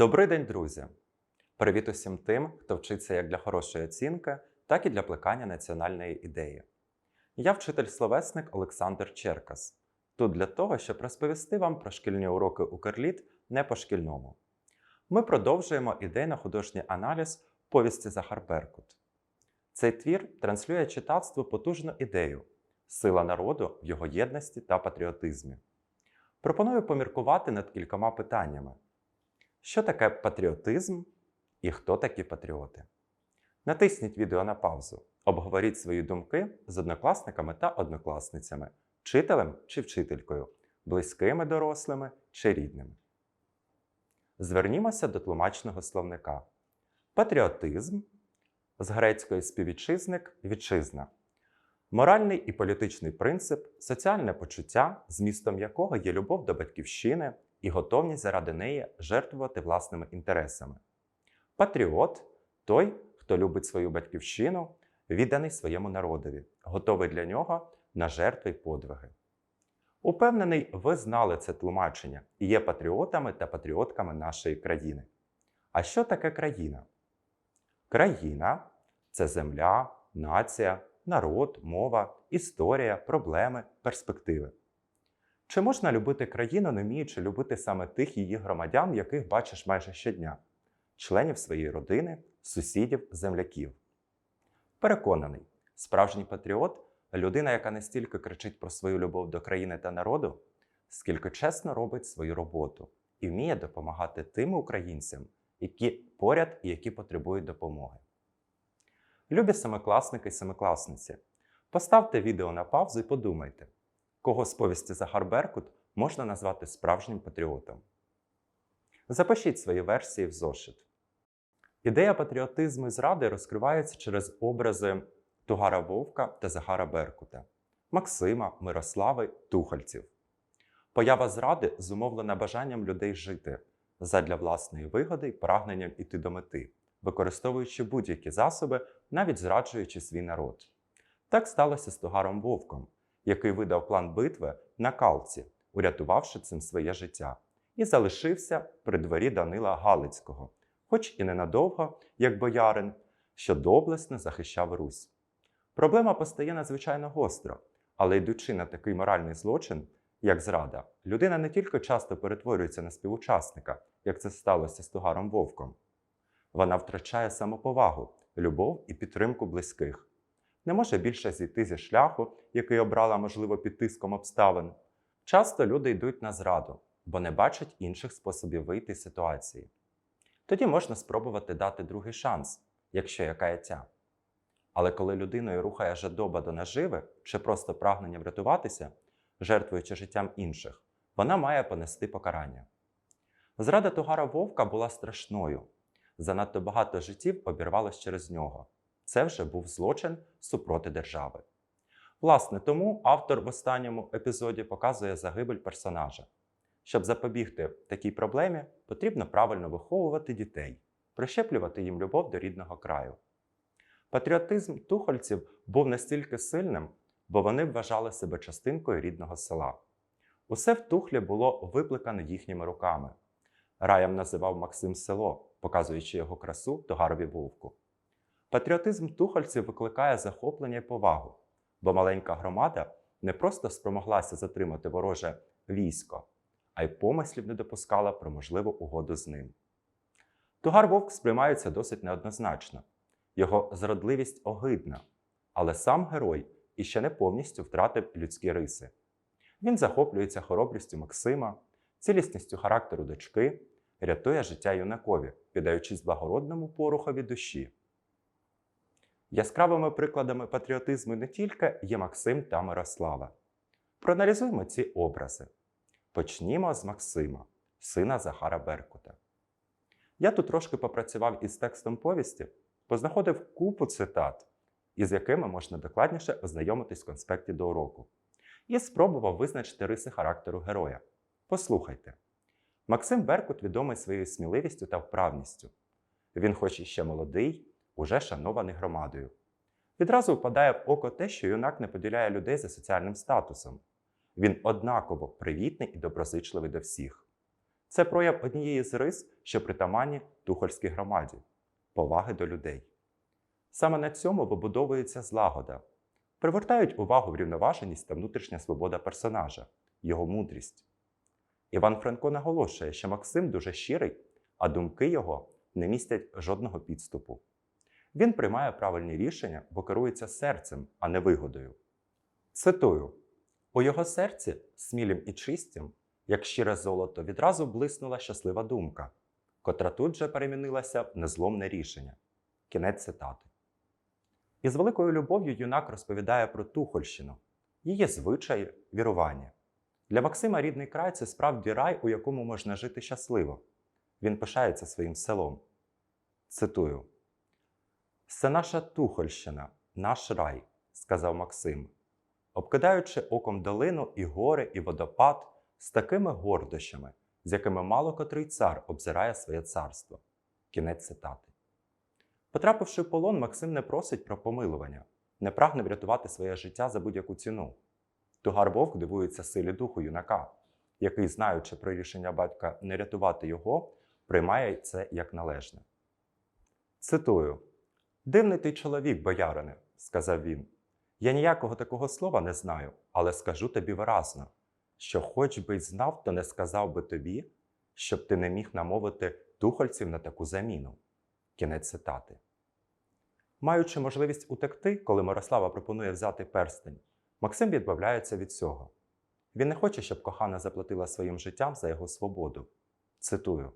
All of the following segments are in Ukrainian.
Добрий день, друзі! Привіт усім тим, хто вчиться як для хорошої оцінки, так і для плекання національної ідеї. Я вчитель-словесник Олександр Черкас. Тут для того, щоб розповісти вам про шкільні уроки Укрліт не по-шкільному. Ми продовжуємо ідейно-художній аналіз повісті Захар Беркут. Цей твір транслює читацтву потужну ідею сила народу в його єдності та патріотизмі. Пропоную поміркувати над кількома питаннями. Що таке патріотизм і хто такі патріоти? Натисніть відео на паузу. Обговоріть свої думки з однокласниками та однокласницями, вчителем чи вчителькою, близькими дорослими чи рідними. Звернімося до тлумачного словника. Патріотизм з грецької співвітчизник вітчизна. Моральний і політичний принцип, соціальне почуття, змістом якого є любов до батьківщини і готовність заради неї жертвувати власними інтересами. Патріот той, хто любить свою батьківщину, відданий своєму народові, готовий для нього на жертви й подвиги. Упевнений, ви знали це тлумачення і є патріотами та патріотками нашої країни. А що таке країна? Країна це земля, нація, народ, мова, історія, проблеми, перспективи. Чи можна любити країну, не вміючи любити саме тих її громадян, яких бачиш майже щодня, членів своєї родини, сусідів, земляків? Переконаний, справжній патріот людина, яка не стільки кричить про свою любов до країни та народу, скільки чесно робить свою роботу і вміє допомагати тим українцям, які поряд і які потребують допомоги. Любі семикласники і семикласниці, поставте відео на паузу і подумайте, кого з повісті Захар Беркут можна назвати справжнім патріотом. Запишіть свої версії в зошит. Ідея патріотизму і зради розкривається через образи Тугара Вовка та Захара Беркута, Максима, Мирослави, Тухальців. Поява зради зумовлена бажанням людей жити задля власної вигоди і прагненням іти до мети, використовуючи будь-які засоби, навіть зраджуючи свій народ. Так сталося з Тугаром Вовком, який видав план битви на калці, урятувавши цим своє життя, і залишився при дворі Данила Галицького, хоч і ненадовго, як боярин, що доблесно захищав Русь. Проблема постає надзвичайно гостро, але йдучи на такий моральний злочин, як зрада, людина не тільки часто перетворюється на співучасника, як це сталося з Тугаром Вовком. Вона втрачає самоповагу, любов і підтримку близьких. Не може більше зійти зі шляху, який обрала, можливо, під тиском обставин. Часто люди йдуть на зраду, бо не бачать інших способів вийти з ситуації. Тоді можна спробувати дати другий шанс, якщо є каяття. Але коли людиною рухає жадоба до наживи чи просто прагнення врятуватися, жертвуючи життям інших, вона має понести покарання. Зрада Тугара Вовка була страшною. Занадто багато життів обірвалось через нього. Це вже був злочин супроти держави. Власне, тому автор в останньому епізоді показує загибель персонажа. Щоб запобігти такій проблемі, потрібно правильно виховувати дітей, прищеплювати їм любов до рідного краю. Патріотизм тухольців був настільки сильним, бо вони вважали себе частинкою рідного села. Усе в тухлі було викликане їхніми руками. Раєм називав Максим село, показуючи його красу Тогарові вовку. Патріотизм тухольців викликає захоплення і повагу, бо маленька громада не просто спромоглася затримати вороже військо, а й помислів не допускала про можливу угоду з ним. Тугар Вовк сприймається досить неоднозначно, його зрадливість огидна, але сам герой іще не повністю втратив людські риси. Він захоплюється хоробрістю Максима, цілісністю характеру дочки, рятує життя юнакові, піддаючись благородному порухові душі. Яскравими прикладами патріотизму не тільки є Максим та Мирослава. Проаналізуємо ці образи. Почнімо з Максима, сина Захара Беркута. Я тут трошки попрацював із текстом повісті, познаходив купу цитат, із якими можна докладніше ознайомитись в конспекті до уроку, і спробував визначити риси характеру героя. Послухайте. Максим Беркут відомий своєю сміливістю та вправністю. Він, хоч і ще молодий, уже шанований громадою. Відразу впадає в око те, що юнак не поділяє людей за соціальним статусом. Він однаково привітний і доброзичливий до всіх. Це прояв однієї з рис, що притаманні тухольській громаді поваги до людей. Саме на цьому вибудовується злагода, привертають увагу врівноваженість та внутрішня свобода персонажа, його мудрість. Іван Франко наголошує, що Максим дуже щирий, а думки його не містять жодного підступу. Він приймає правильні рішення, бо керується серцем, а не вигодою. Цитую: у його серці, смілім і чистім, як щире золото, відразу блиснула щаслива думка, котра тут же перемінилася в незломне рішення. Кінець цитати. І з великою любов'ю юнак розповідає про Тухольщину, її звичаї, вірування. Для Максима рідний край це справді рай, у якому можна жити щасливо. Він пишається своїм селом. Цитую: Це наша Тухольщина, наш рай, сказав Максим, обкидаючи оком долину і гори, і водопад з такими гордощами, з якими мало котрий цар обзирає своє царство. Кінець цитати. Потрапивши в полон, Максим не просить про помилування, не прагне врятувати своє життя за будь-яку ціну. Тугар Вовк дивується силі духу юнака, який, знаючи про рішення батька не рятувати його, приймає це як належне. Цитую: Дивний ти чоловік, боярине, сказав він. Я ніякого такого слова не знаю, але скажу тобі виразно, що хоч би й знав, то не сказав би тобі, щоб ти не міг намовити тухольців на таку заміну. Кінець цитати. Маючи можливість утекти, коли Мирослава пропонує взяти перстень, Максим відмовляється від цього. Він не хоче, щоб кохана заплатила своїм життям за його свободу. Цитую: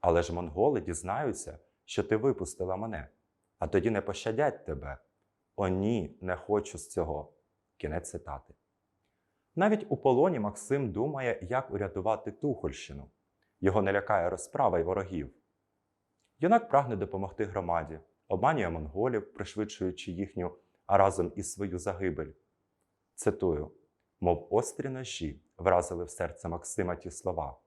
Але ж монголи дізнаються, що ти випустила мене, а тоді не пощадять тебе. О, ні, не хочу з цього. Кінець цитати. Навіть у полоні Максим думає, як урятувати Тухольщину. Його не лякає розправа й ворогів. Юнак прагне допомогти громаді, обманює монголів, пришвидшуючи їхню, а разом і свою загибель. Цитую: мов острі ножі вразили в серце Максима ті слова.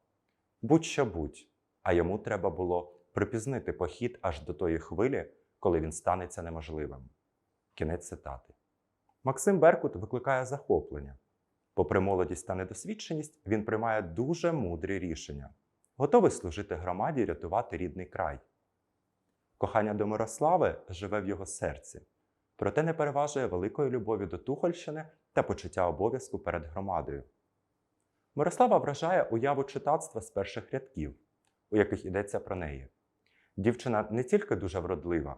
Будь-що будь, а йому треба було припізнити похід аж до тої хвилі, коли він станеться неможливим. Кінець цитати. Максим Беркут викликає захоплення. Попри молодість та недосвідченість, він приймає дуже мудрі рішення, готовий служити громаді і рятувати рідний край. Кохання до Мирослави живе в його серці, проте не переважує великої любові до Тухольщини та почуття обов'язку перед громадою. Мирослава вражає уяву читацтва з перших рядків, у яких йдеться про неї. Дівчина не тільки дуже вродлива,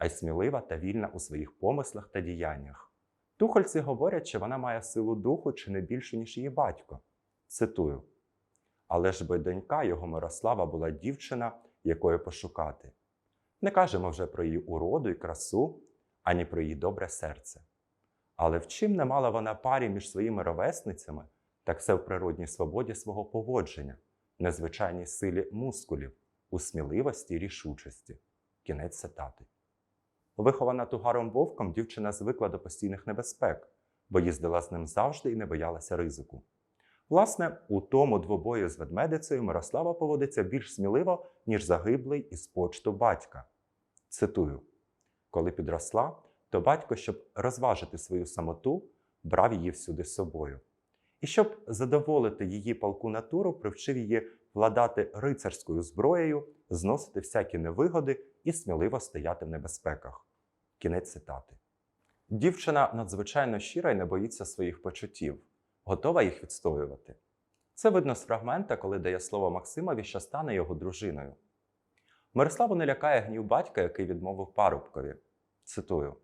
а й смілива та вільна у своїх помислах та діяннях. Тухольці говорять, що вона має силу духу чи не більшу, ніж її батько. Цитую: Але ж би донька його Мирослава була дівчина, якої пошукати. Не кажемо вже про її уроду і красу, ані про її добре серце. Але в чим не мала вона парі між своїми ровесницями, так це в природній свободі свого поводження, незвичайній силі мускулів, у сміливості і рішучості. Кінець цитати. Вихована тугаром вовком, дівчина звикла до постійних небезпек, бо їздила з ним завжди і не боялася ризику. Власне, у тому двобої з ведмедицею Мирослава поводиться більш сміливо, ніж загиблий із почту батька. Цитую: коли підросла, то батько, щоб розважити свою самоту, брав її всюди з собою. І щоб задоволити її палку натуру, привчив її владати рицарською зброєю, зносити всякі невигоди і сміливо стояти в небезпеках. Кінець цитати. Дівчина надзвичайно щира і не боїться своїх почуттів, готова їх відстоювати. Це видно з фрагмента, коли дає слово Максимові, що стане його дружиною. Мирославу не лякає гнів батька, який відмовив парубкові. Цитую: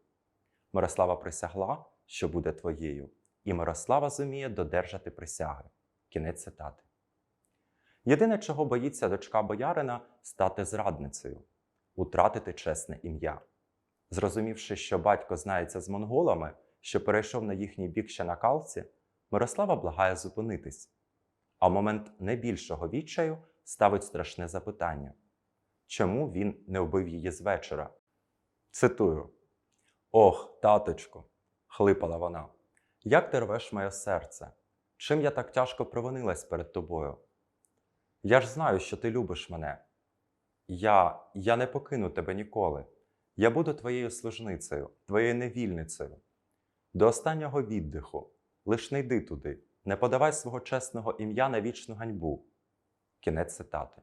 Мирослава присягла, що буде твоєю, і Мирослава зуміє додержати присяги. Кінець цитати. Єдине, чого боїться дочка боярина, стати зрадницею, утратити чесне ім'я. Зрозумівши, що батько знається з монголами, що перейшов на їхній бік ще на калці, Мирослава благає зупинитись. А в момент найбільшого відчаю ставить страшне запитання чому він не вбив її з вечора? Цитую: Ох, таточку, хлипала вона, як ти рвеш моє серце? Чим я так тяжко провинилась перед тобою? Я ж знаю, що ти любиш мене. Я, я не покину тебе ніколи. Я буду твоєю служницею, твоєю невільницею. До останнього віддиху, лиш не йди туди, не подавай свого чесного ім'я на вічну ганьбу. Кінець цитати.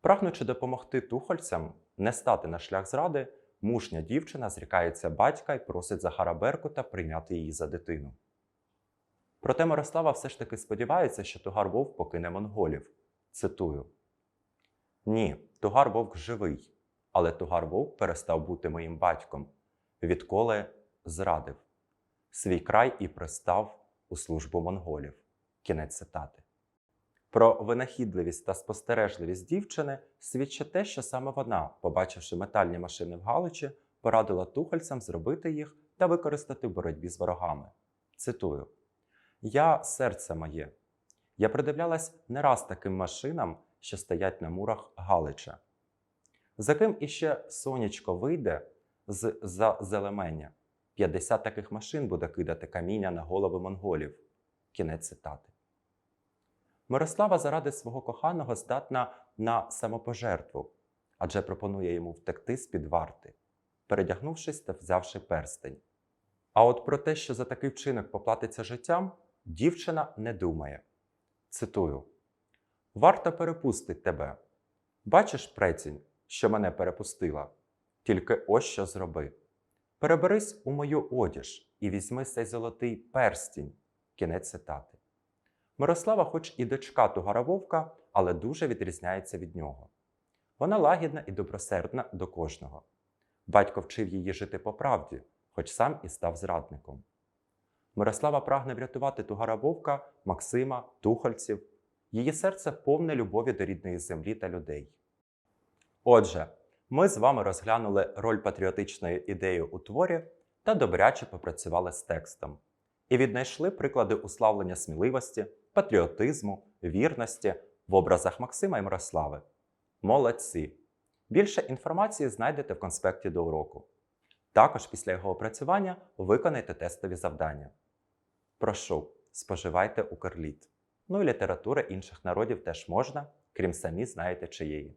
Прагнучи допомогти тухольцям не стати на шлях зради, мужня дівчина зрікається батька і просить Захара Беркута прийняти її за дитину. Проте Мирослава все ж таки сподівається, що Тугар Вовк покине монголів. Цитую: Ні, Тугар Вовк живий, але Тугар Вовк перестав бути моїм батьком, відколи зрадив свій край і пристав у службу монголів. Кінець цитати. Про винахідливість та спостережливість дівчини свідчить те, що саме вона, побачивши метальні машини в Галичі, порадила тухольцям зробити їх та використати в боротьбі з ворогами. Цитую: Я серце моє. Я придивлялась не раз таким машинам, що стоять на мурах Галича. За ким іще сонячко вийде з за зелеменя? 50 таких машин буде кидати каміння на голови монголів. Кінець цитати. Мирослава заради свого коханого здатна на самопожертву, адже пропонує йому втекти з-під варти, передягнувшись та взявши перстень. А от про те, що за такий вчинок поплатиться життям, дівчина не думає. Цитую: Варта перепустить тебе. Бачиш, прецінь, що мене перепустила. Тільки ось що зроби. Переберись у мою одіж і візьми цей золотий перстінь. Кінець цитати. Мирослава, хоч і дочка Тугара Вовка, але дуже відрізняється від нього. Вона лагідна і добросердна до кожного. Батько вчив її жити по правді, хоч сам і став зрадником. Мирослава прагне врятувати Тугара Вовка, Максима, Тухольців. Її серце повне любові до рідної землі та людей. Отже, ми з вами розглянули роль патріотичної ідеї у творі та добряче попрацювали з текстом і віднайшли приклади уславлення сміливості, патріотизму, вірності в образах Максима і Мирослави. Молодці! Більше інформації знайдете в конспекті до уроку. Також після його опрацювання виконайте тестові завдання. Прошу, споживайте укрліт. Ну і літератури інших народів теж можна, крім самі знаєте чиєї.